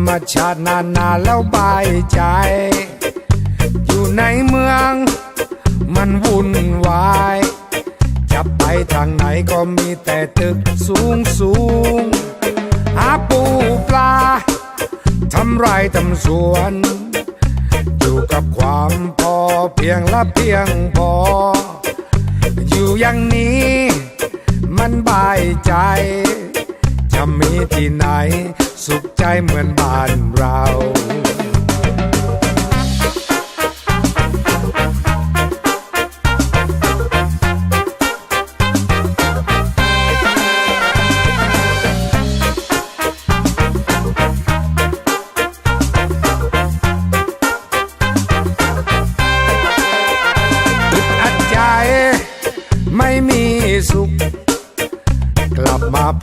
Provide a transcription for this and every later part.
รมชาตินานานแล้วบายใจ อยู่ในเมือง มันวุ่นวาย จะไปทางไหนก็มีแต่ตึกสูงสูงหาปูปลาทำไรทำสวน อยู่กับความพอเพียงและเพียงพอ อยู่อย่างนี้ มันบายใจ จะมีที่ไหน สุขใจเหมือนบ้านเรา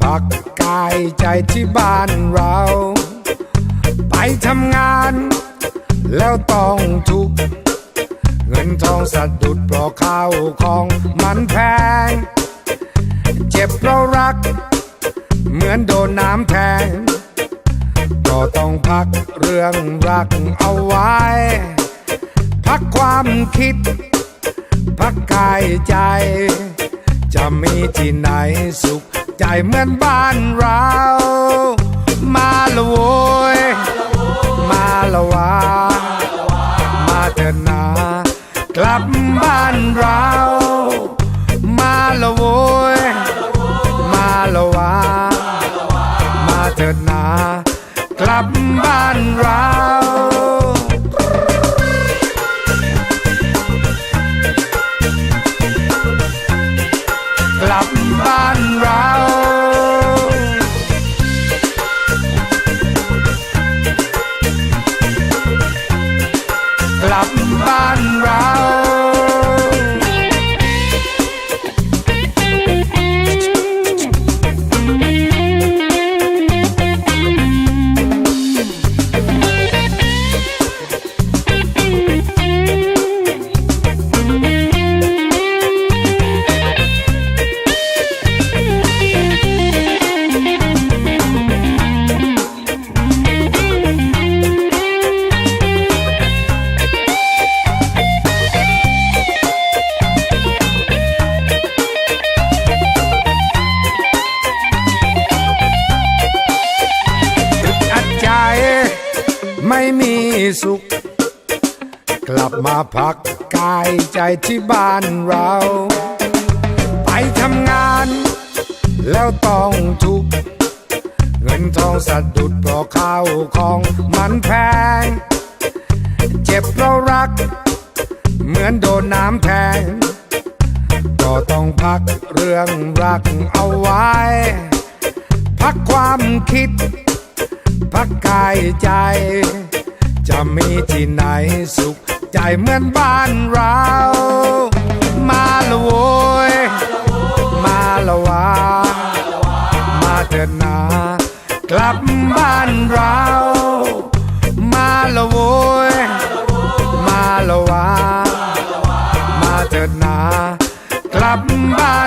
พักกายใจที่บ้านเรา ไปทำงาน แล้วต้องทุก เงินทองสะดุดเพราะข้าวของมันแพง เจ็บเพราะรัก เหมือนโดนน้ำแทง ก็ต้องพักเรื่องรักเอาไว้ พักความคิด พักกายใจ จะมีที่ไหนสุข ใจเหมือนบ้านเรา มาละโวยมาละวามาเถิดนากลับบ้านเรา มาละโวยมาละวามาเถิดนากลับบ้านเรากลับบ้านเรา กลับบ้านเรา สุข กลับมาพักกายใจที่บ้านเรา ไปทำงานแล้วต้องทุกข์เงินทองสะดุดเพราะข้าวของมันแพง เจ็บเพราะรัก เหมือนโดนน้ำแทง ก็ต้องพักเรื่องรักเอาไว้ พักความคิด พักกายใจ จะมีที่ไหนสุข ใจเหมือนบ้านเรา มาละโวยมาละวามาเถิดนากลับบ้านเรา มาละโวยมาละวามาเถิดนากลับบ้าน